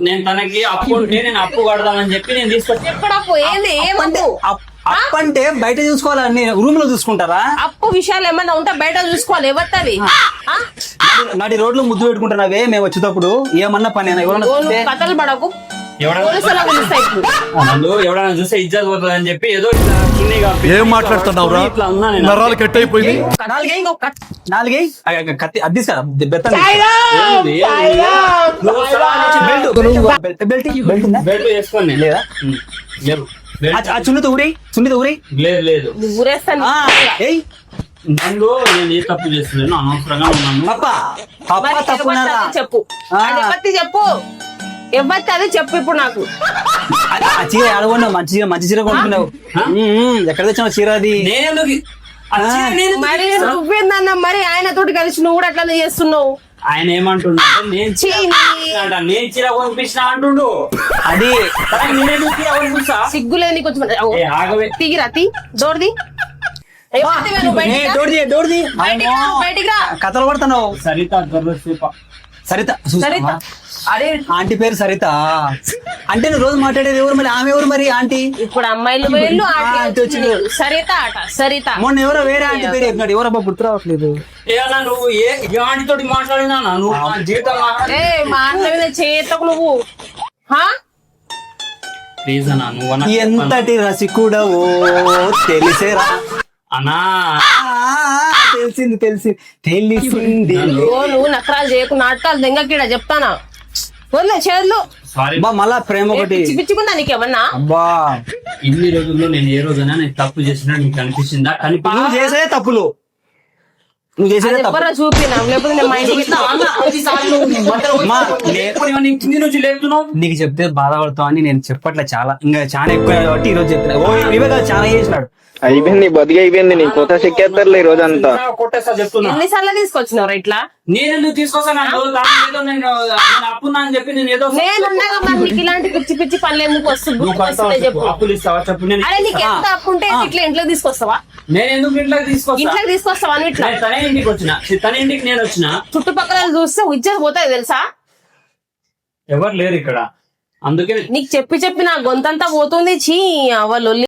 నేను తనకి అప్పు ఉంటే నేను అప్పు కడదామని చెప్పి నేను తీసుకొచ్చి అప్పు అంటే బయట చూసుకోవాలని రూమ్లో చూసుకుంటారా? అప్పు విషయాలు ఏమన్నా ఉంటే బయట చూసుకోవాలి ఎవరిది నాటి- రోడ్లు ముద్దు పెట్టుకుంటున్నావే మేము వచ్చేటప్పుడు ఏమన్నా పని కథలు పడకు. ఎవడైనా చూస్తే ఇజ్జత్ పోతుంది అని చెప్పి ఏదో ఇట్లా చున్నీ కప్పి ఏం మాట్లాడుతున్నావురా ఇట్లా ఉన్నా నేను నరాలు కట్ అయిపోయింది నాలుగే నాలుగే కత్తి అద్దీ సార్ బెత్త ఏంది? ఏంది? నువ్వు వస్తావా అని చెప్పి బెల్ట్ బెల్ట్ బెల్ట్ ఉందా? బెల్ట్ వేసుకోండి నేను. లేదా ఉమ్. లేవు. బెల్ట్ ఆ- ఆ చున్నితో ఊరి చున్నితో ఊరి లేదు ఊరేస్తాను నన్ను నేను ఏ తప్పు చేస్తున్నాను అనవసరంగా ఉన్నాను చెప్పు చెప్పు ఎవరిది అది చెప్పు ఇప్పుడు నాకు. ఆ- ఆ చీర ఆడగొన్నావు మంచి చీర మంచి చీర కొనుక్కున్నావు ఎక్కడ తెచ్చావు చీర అది? మరి? నువ్వేందన్న మరి ఆయన తోటి కలిసి నువ్వు కూడా అట్లానే చేస్తున్నావు? ఆయన ఏమంటుండ నేను నేను చీర కొనిపించిన అంటుండు. అది. సిగ్గులేని కొంచెం తీగిరా తీ. కథలు పడుతున్నావు సరిత దొరసేప సరిత సరిత? అరే. ఆంటీ పేరు సరిత. అంటే నువ్వు రోజు మాట్లాడేది ఎవరు మరి? ఆమె ఎవరు మరి ఆంటీ? ఇప్పుడు అమ్మాయిలు వేళ్ళు ఆట ఆంటీ వచ్చింది. సరిత ఆట సరిత. మొన్న ఎవరో వేరే ఆంటీ పేరు చెప్పినాడు. ఎవరబ్బా గుర్తు రావట్లేదు? ఏనా నువ్వు ఏ ఏ ఆంటీతోటి మాట్లాడినా నువ్వు నా జీవితం ఏ మా అన్న మీద చేతకు నువ్వు. హా? ప్లీజ్ అన్నా నువ్వు అన్న ఎంతటి రసికుడవో తెలిసేరా? అన్నా. ఆ, తెలిసింది తెలిసింది. తెలిసింది ఓ నువ్వు నకరాలు చేయకు నాటకాలు దెంగకీడ చెప్తానా? వదిలే చేతులు అబ్బా మళ్ళా ప్రేమ ఒకటి. పిచ్చి పిచ్చిగుందా నీకేమన్నా? అబ్బా. ఇన్ని రోజుల్లో నేను ఏ రోజైనా నేను తప్పు చేసినా నీకు కనిపించిందా? కనిపి నువ్వు చేసేదే తప్పులు. నువ్వు చేసేదే అది తప్పు. ఎవరో చూపినా లేకపోతే నేను మా ఇంటికి అమ్మా, నే- కింది నుంచి లేపుతున్నావు. నీకు చెప్తే బాధపడతావు అని నేను చెప్పట్లే చాలా. ఇంకా చాలా ఎక్కువ కాబట్టి ఈ రోజు చెప్తున్నా ఓ ఇవే కాదు చాలా చేసినాడు. అయిపోయింది బతికి అయిపోయింది నీ కొత్త చెక్కేస్తారులే ఈ రోజంతా కొట్టేస్తా చెప్తున్నా. ఎన్నిసార్లు తీసుకొచ్చినావు ఇట్లా? నేను తీసుకొస్తాను? నేను నేను అప్పున్నా అని చెప్పి నేను ఏదో మరి నీకు ఇలాంటి పిచ్చి పిచ్చి పనులు ఎందుకు వస్తుంది నువ్వు కడతావా చెప్పు చెప్పు. అప్పులు ఇస్తావా? చెప్పు నేను అరే నీకు ఎంత అప్పు ఉంటే ఇట్లా ఇంట్లోకి తీసుకొస్తావా? నేను ఎందుకు ఇంట్లోకి తీసుకొస్తా? ఇంట్లోకి తీసుకొస్తావా అని ఇట్లా? తనే ఇంటికి వచ్చిన. తన ఇంటికి నేను వచ్చిన. చుట్టుపక్కల చూస్తే ఉజ్జత పోతాయి తెలుసా? ఎవరు లేరు ఇక్కడ? అందుకే నీకు చెప్పి చెప్పి నా గొంతంతా పోతుంది. చీ అవలు